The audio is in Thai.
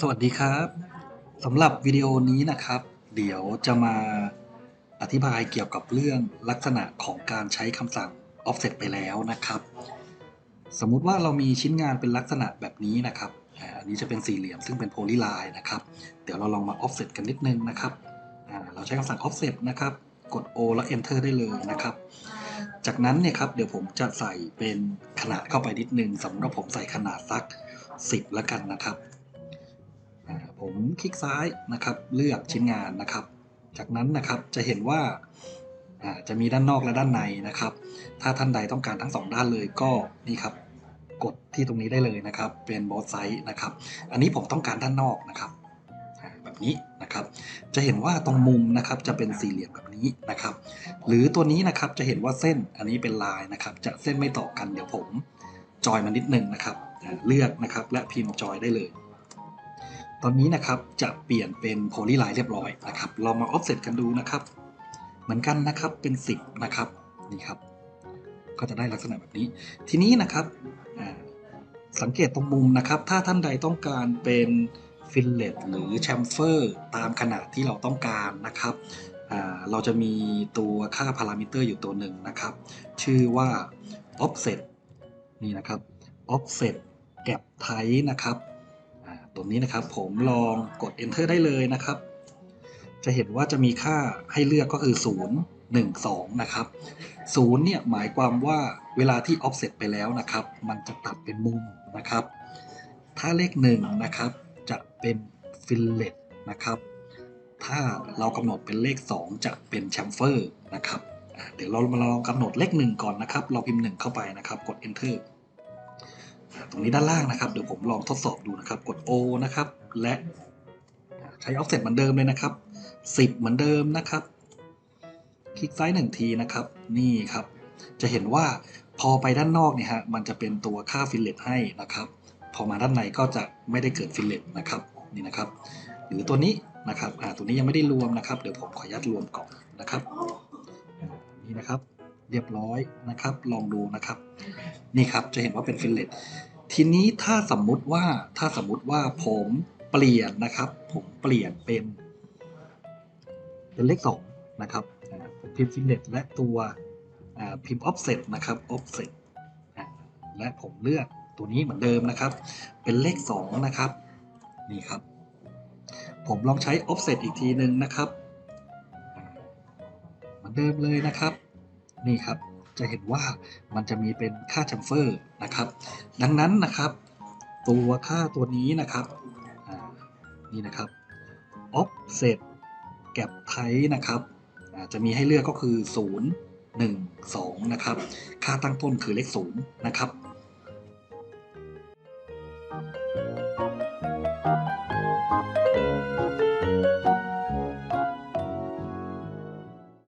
สวัสดีครับสำหรับวิดีโอนี้นะครับ เดี๋ยวจะมาอธิบายเกี่ยวกับเรื่องลักษณะของการใช้คำสั่ง offset ไปแล้วนะครับ สมมุติว่าเรามีชิ้นงานเป็นลักษณะแบบนี้นะครับอันนี้จะเป็นสี่เหลี่ยมซึ่งเป็นโพลีไลน์นะครับ เดี๋ยวเราลองมา offset กันนิดนึงนะครับเราใช้คำสั่ง offset นะครับ กด O แล้ว enter ได้เลยนะครับ จากนั้นเนี่ยครับเดี๋ยวผมจะใส่เป็นขนาดเข้าไปนิดนึงสำหรับผมใส่ขนาดสัก 10 แล้วกันนะครับ ผมคลิกซ้ายนะครับเลือกชิ้นงานนะครับ จากนั้นนะครับจะเห็นว่าอ่าจะมีด้านนอกและด้านในนะครับ ถ้าท่านใดต้องการทั้งสองด้านเลยก็นี่ครับกดที่ตรงนี้ได้เลยนะครับ เป็นบอสไซส์นะครับ อันนี้ผมต้องการด้านนอกนะครับอ่าแบบนี้นะครับ จะเห็นว่าตรงมุมนะครับจะเป็นสี่เหลี่ยมแบบนี้นะครับ หรือตัวนี้นะครับจะเห็นว่าเส้นอันนี้เป็นลายนะครับ จะเส้นไม่ต่อกันเดี๋ยวผมจอยมานิดนึงนะครับอ่าเลือกนะครับและพิมพ์จอยได้เลย ตอนนี้นะครับจะเปลี่ยนเป็นโพลีไลน์เรียบร้อยนะครับลองมา offset กันดูนะครับ เหมือนกันนะครับเป็น 10 นะครับนี่ครับ ก็จะได้ลักษณะแบบนี้ ทีนี้นะครับสังเกตตรงมุมนะครับ ถ้าท่านใดต้องการเป็นฟิลเลตหรือแชมเฟอร์ตามขนาดที่เราต้องการนะครับเราจะมีตัวค่าพารามิเตอร์อยู่ตัวหนึ่งนะครับ ชื่อว่า offset นี่นะครับ offset gap type นะครับ ตัวนี้นะครับ ผมลองกด enter ได้เลยนะครับ จะเห็นว่าจะมีค่าให้เลือกก็คือ 0 1 2 นะครับ0เนี่ยหมายความว่าเวลาที่ offset ไปแล้วนะครับ มันจะตัดเป็นมุมนะครับ ถ้าเลข1นะครับจะเป็น fillet นะครับถ้าเรากำหนดเป็นเลข 2 จะเป็น chamfer นะครับ เดี๋ยวเรามาลองกำหนดเลข 1 ก่อนนะครับ เราพิมพ์ 1 เข้าไปนะครับ กด enter ตรงนี้ด้านล่างนะครับ เดี๋ยวผมลองทดสอบดูนะครับ กด O นะครับ และใช้ offset เหมือนเดิมเลยนะครับ 10 เหมือนเดิมนะครับ คลิกซ้ายหนึ่งทีนะครับ นี่ครับ จะเห็นว่าพอไปด้านนอกเนี่ยฮะ มันจะเป็นตัวค่าฟิลเลตให้นะครับ พอมาด้านในก็จะไม่ได้เกิดฟิลเลตนะครับ นี่นะครับ หรือตัวนี้นะครับ อ่า ตัวนี้ยังไม่ได้รวมนะครับ เดี๋ยวผมขออนุญาตรวมก่อนนะครับ นี่นะครับ เรียบร้อยนะครับ ลองดูนะครับ นี่ครับจะเห็นว่าเป็นฟิลเลตทีนี้ถ้าสมมุติว่าถ้าสมมุติว่าผมเปลี่ยนนะครับ ผมเปลี่ยนเป็น เป็นเลขสองนะครับพิมพ์ฟิลเลตและตัวพิมพ์ offset นะครับ offset อ่าและผมเลือกตัวนี้เหมือนเดิมนะครับ เป็นเลข 2 นะครับ นี่ครับ ผมลองใช้ offset อีกทีหนึ่งนะครับ เหมือนเดิมเลยนะครับ นี่ครับ จะเห็นว่ามันจะมีเป็นค่าแชมเฟอร์นะครับ ดังนั้นนะครับ ตัวค่าตัวนี้นะครับนี่นะครับ offset แก็บไทนะครับจะมีให้เลือกก็คือ 0 1 2 นะครับ ค่าตั้งต้นคือเลข 0 นะครับ